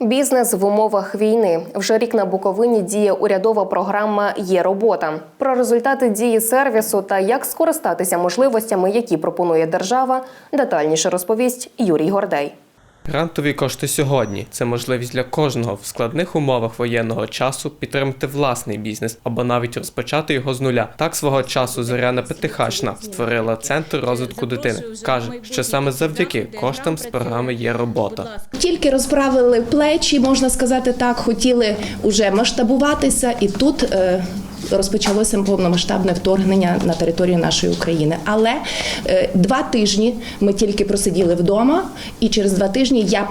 Бізнес в умовах війни вже рік на Буковині діє урядова програма Є робота. Про результати дії сервісу та як скористатися можливостями, які пропонує держава, детальніше розповість Юрій Гордей. Грантові кошти сьогодні це можливість для кожного в складних умовах воєнного часу підтримати власний бізнес або навіть розпочати його з нуля. Так свого часу Зоряна Петихашна створила центр розвитку дитини. каже, що саме завдяки коштам з програми є робота. Тільки розправили плечі, можна сказати так, хотіли уже масштабуватися, і тут е, розпочалося повномасштабне вторгнення на територію нашої України. Але е, два тижні ми тільки просиділи вдома, і через два тижні я.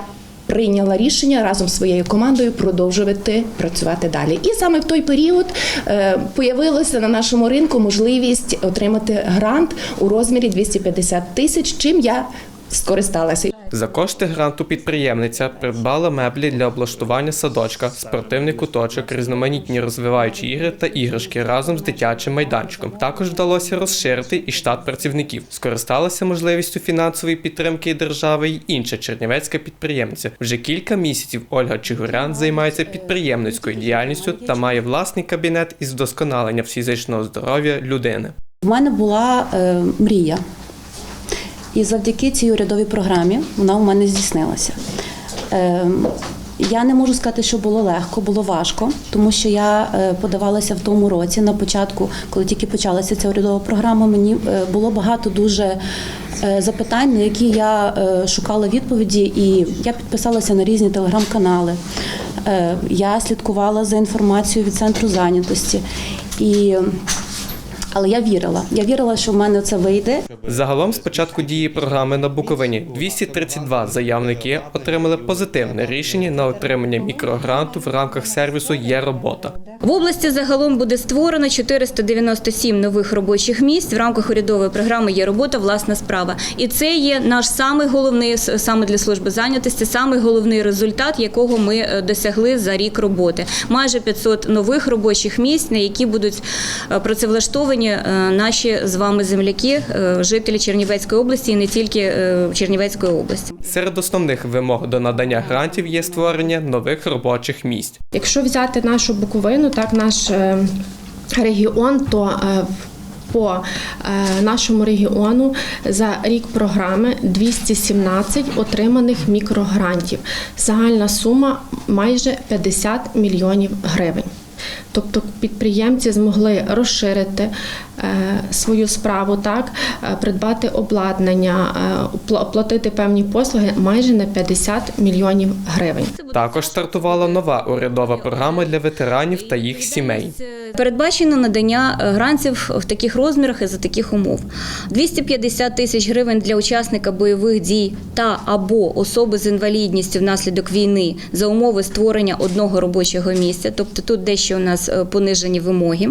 Прийняла рішення разом з своєю командою продовжувати працювати далі. І саме в той період е, появилася на нашому ринку можливість отримати грант у розмірі 250 тисяч, чим я скористалася. За кошти гранту підприємниця придбала меблі для облаштування садочка, спортивний куточок, різноманітні розвиваючі ігри та іграшки разом з дитячим майданчиком. Також вдалося розширити і штат працівників. Скористалася можливістю фінансової підтримки держави й інша чернівецька підприємниця. Вже кілька місяців Ольга Чигурян займається підприємницькою діяльністю та має власний кабінет із вдосконалення фізичного здоров'я людини. У мене була е, мрія. І завдяки цій урядовій програмі вона у мене здійснилася. Е, я не можу сказати, що було легко, було важко, тому що я е, подавалася в тому році на початку, коли тільки почалася ця урядова програма. Мені е, було багато дуже е, запитань, на які я шукала відповіді, і я підписалася на різні телеграм-канали. Я слідкувала за інформацією від центру зайнятості. І але я вірила. Я вірила, що в мене це вийде. Загалом з початку дії програми на Буковині 232 заявники отримали позитивне рішення на отримання мікрогранту в рамках сервісу Є робота. В області загалом буде створено 497 нових робочих місць в рамках урядової програми Є робота, власна справа. І це є наш самий головний саме для служби зайнятості, самий головний результат, якого ми е, досягли за рік роботи. Майже 500 нових робочих місць, на які будуть е, працевлаштовані е, наші з вами земляки, е, жителі Чернівецької області і не тільки е, Чернівецької області. Серед основних вимог до надання грантів є створення нових робочих місць. Якщо взяти нашу Буковину, так наш е, регіон, то е, по нашому регіону за рік програми 217 отриманих мікрогрантів. Загальна сума майже 50 мільйонів гривень. Тобто підприємці змогли розширити е, свою справу, так е, придбати обладнання, е, оплатити певні послуги майже на 50 мільйонів гривень. Також стартувала нова урядова програма для ветеранів та їх сімей. Передбачено надання е, грантів в таких розмірах і за таких умов: 250 тисяч гривень для учасника бойових дій та або особи з інвалідністю внаслідок війни за умови створення одного робочого місця. Тобто тут дещо у нас е, понижені вимоги.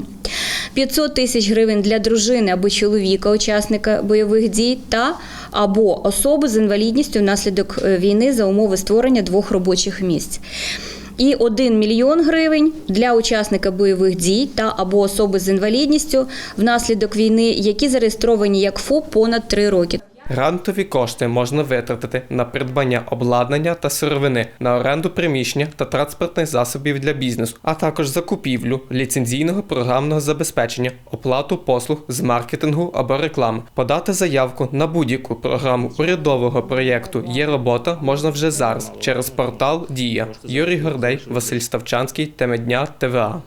500 тисяч гривень для дружини або чоловіка, учасника бойових дій та або особи з інвалідністю внаслідок е, війни за умови створення двох робочих місць. І 1 мільйон гривень для учасника бойових дій та або особи з інвалідністю внаслідок війни, які зареєстровані як ФОП понад 3 роки. Грантові кошти можна витратити на придбання обладнання та сировини, на оренду приміщення та транспортних засобів для бізнесу, а також закупівлю ліцензійного програмного забезпечення, оплату послуг з маркетингу або реклами. Подати заявку на будь-яку програму урядового проєкту Є робота можна вже зараз через портал Дія. Юрій Гордей, Василь Ставчанський, Теми ТВА.